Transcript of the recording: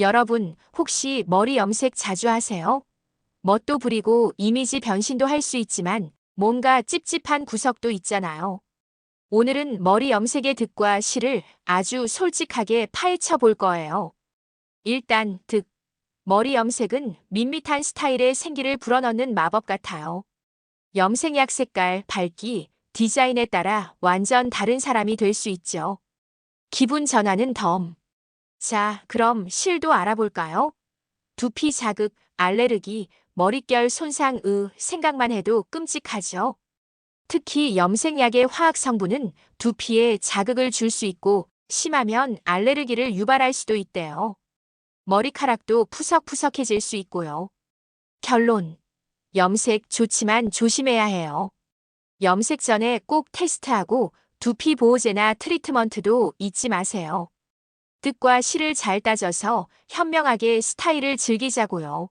여러분, 혹시 머리 염색 자주 하세요? 멋도 부리고 이미지 변신도 할 수 있지만 뭔가 찝찝한 구석도 있잖아요. 오늘은 머리 염색의 득과 실을 아주 솔직하게 파헤쳐 볼 거예요. 일단, 득. 머리 염색은 밋밋한 스타일의 생기를 불어넣는 마법 같아요. 염색약 색깔, 밝기, 디자인에 따라 완전 다른 사람이 될 수 있죠. 기분 전환은 덤. 자, 그럼 실도 알아볼까요? 두피 자극, 알레르기, 머릿결 손상, 으, 생각만 해도 끔찍하죠. 특히 염색약의 화학 성분은 두피에 자극을 줄 수 있고 심하면 알레르기를 유발할 수도 있대요. 머리카락도 푸석푸석해질 수 있고요. 결론. 염색 좋지만 조심해야 해요. 염색 전에 꼭 테스트하고 두피 보호제나 트리트먼트도 잊지 마세요. 뜻과 실을 잘 따져서 현명하게 스타일을 즐기자고요.